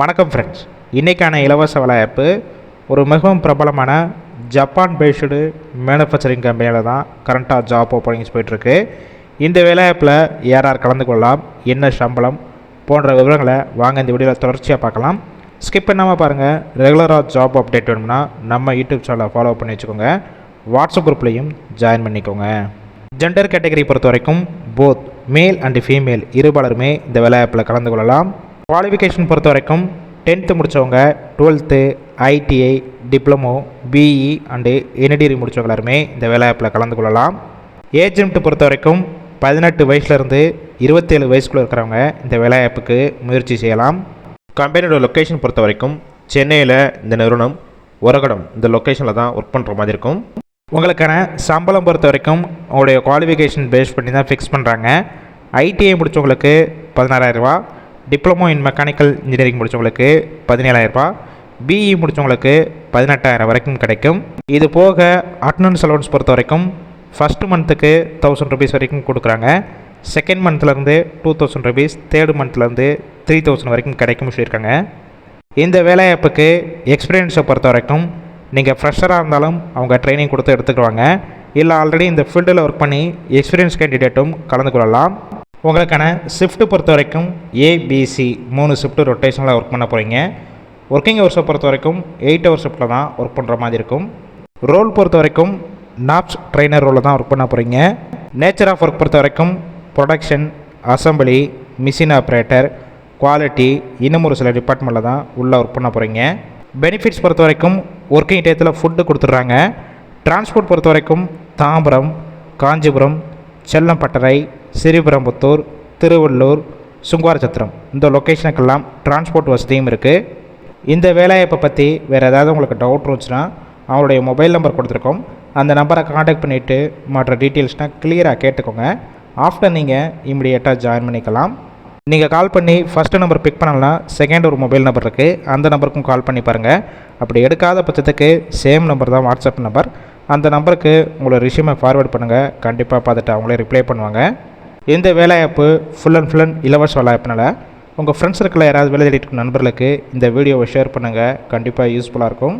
வணக்கம் ஃப்ரெண்ட்ஸ் இன்றைக்கான இலவச வேலைவாய்ப்பு ஒரு மிகவும் பிரபலமான ஜப்பான் பேஸ்டு மேனுஃபேக்சரிங் கம்பெனியில் தான் கரண்ட்டாக ஜாப் ஓப்பனிங்ஸ் போயிட்டுருக்கு. இந்த வேலைவாய்ப்பில் யாரார் கலந்து கொள்ளலாம் என்ன சம்பளம் போன்ற விவரங்களை வாங்க இந்த வீடியோவில் தொடர்ச்சியாக பார்க்கலாம். ஸ்கிப் பண்ணாமல் பாருங்கள் ரெகுலராக ஜாப் அப்டேட் வேணும்னா நம்ம யூடியூப் சேனலை ஃபாலோ பண்ணி வச்சுக்கோங்க. வாட்ஸ்அப் குரூப்லேயும் ஜாயின் பண்ணிக்கோங்க. ஜெண்டர் கேட்டகரி பொறுத்த வரைக்கும் போத் மேல் அண்டு ஃபீமேல் இருபாலருமே இந்த வேலைவாய்ப்பில் கலந்து கொள்ளலாம். குவாலிஃபிகேஷன் பொறுத்த வரைக்கும் டென்த்து முடித்தவங்க twelfth ITI diploma BE and any degree முடித்தவங்க எல்லாருமே இந்த வேலைவாய்ப்பில் கலந்து கொள்ளலாம். ஏஜ் லிமிட் பொறுத்த வரைக்கும் பதினெட்டு வயசுலேருந்து இருபத்தேழு வயசுக்குள்ளே இருக்கிறவங்க இந்த வேலைவாய்ப்புக்கு முயற்சி செய்யலாம். கம்பெனியோட லொக்கேஷன் பொறுத்த வரைக்கும் சென்னையில் இந்த நிறுவனம் உரகடம் இந்த லொக்கேஷனில் தான் ஒர்க் பண்ணுற மாதிரி இருக்கும். உங்களுக்கான சம்பளம் பொறுத்த வரைக்கும் உங்களுடைய குவாலிஃபிகேஷன் பேஸ் பண்ணி தான் ஃபிக்ஸ் பண்ணுறாங்க ஐடிஐ முடித்தவங்களுக்கு பதினாறாயிரரூபா டிப்ளமோ இன் மெக்கானிக்கல் இன்ஜினியரிங் முடித்தவங்களுக்கு பதினேழாயிரரூபா பிஇ முடித்தவங்களுக்கு பதினெட்டாயிரம் வரைக்கும் கிடைக்கும். இது போக அட்டனன்ஸ் அலவன்ஸ் பொறுத்த வரைக்கும் ஃபஸ்ட்டு மந்த்துக்கு தௌசண்ட் ருபீஸ் வரைக்கும் கொடுக்குறாங்க. செகண்ட் மந்த்லேருந்து டூ தௌசண்ட் ருபீஸ் தேர்டு மந்த்லேருந்து த்ரீ தௌசண்ட் வரைக்கும் கிடைக்கும்னு சொல்லியிருக்காங்க. இந்த வேலைவாய்ப்புக்கு எக்ஸ்பீரியன்ஸை பொறுத்த வரைக்கும் நீங்கள் ஃப்ரெஷராக இருந்தாலும் அவங்க ட்ரைனிங் கொடுத்து எடுத்துக்குவாங்க. இல்லை ஆல்ரெடி இந்த ஃபீல்டில் ஒர்க் பண்ணி எக்ஸ்பீரியன்ஸ் கேண்டிடேட்டும் கலந்து கொள்ளலாம். உங்களுக்கான ஷிஃப்ட்டு பொறுத்த வரைக்கும் ஏபிசி மூணு ஷிஃப்ட்டு ரொட்டேஷனில் ஒர்க் பண்ண போகிறீங்க ஒர்க்கிங் ஹவர்ஸை பொறுத்த வரைக்கும் எயிட் ஹவர் ஷிஃப்ட்டில் தான் ஒர்க் பண்ணுற மாதிரி இருக்கும். ரோல் பொறுத்த வரைக்கும் நாப்ஸ் ட்ரைனர் ரோலில் தான் ஒர்க் பண்ண போகிறீங்க நேச்சர் ஆஃப் ஒர்க் பொறுத்த வரைக்கும் production assembly machine operator quality இன்னும் ஒரு சில டிபார்ட்மெண்ட்டில் தான் உள்ளே ஒர்க் பண்ண போகிறீங்க பெனிஃபிட்ஸ் பொறுத்த வரைக்கும் ஒர்க்கிங் டயத்தில் ஃபுட்டு கொடுத்துட்றாங்க. டிரான்ஸ்போர்ட் பொறுத்த வரைக்கும் தாம்பரம் காஞ்சிபுரம் செல்லம்பட்டறை ஸ்ரீபெரும்புத்தூர் திருவள்ளூர் சுங்குவாரச்சத்திரம் இந்த லொக்கேஷனுக்கெல்லாம் டிரான்ஸ்போர்ட் வசதியும் இருக்குது இந்த வேலைவாய்ப்பை பற்றி வேறு ஏதாவது உங்களுக்கு டவுட் இருந்துச்சுன்னா அவங்களுடைய மொபைல் நம்பர் கொடுத்துருக்கோம். அந்த நம்பரை காண்டாக்ட் பண்ணிவிட்டு மற்ற டீட்டெயில்ஸ்னால் கிளியராக கேட்டுக்கோங்க. ஆஃப்டர் நீங்கள் இமிடியேட்டாக ஜாயின் பண்ணிக்கலாம். நீங்கள் கால் பண்ணி ஃபஸ்ட்டு நம்பர் பிக் பண்ணலாம் செகண்ட் ஒரு மொபைல் நம்பர் இருக்குது அந்த நம்பருக்கும் கால் பண்ணி பாருங்கள் அப்படி எடுக்காத பட்சத்துக்கு சேம் நம்பர் தான் வாட்ஸ்அப் நம்பர் அந்த நம்பருக்கு உங்களை ரிஷ்யூமை ஃபார்வேர்ட் பண்ணுங்கள் கண்டிப்பாக பார்த்துட்டு அவங்களே ரிப்ளை பண்ணுவாங்க. இந்த வேலைவாய்ப்பு ஃபுல் அண்ட் ஃபுல் அண்ட் இலவச வேலைவாய்ப்புனால உங்கள் ஃப்ரெண்ட்ஸ் சர்க்கிளில் யாராவது வேலை தேடிட்டு நண்பர்களுக்கு இந்த வீடியோவை ஷேர் பண்ணுங்கள் கண்டிப்பாக யூஸ்ஃபுல்லாக இருக்கும்.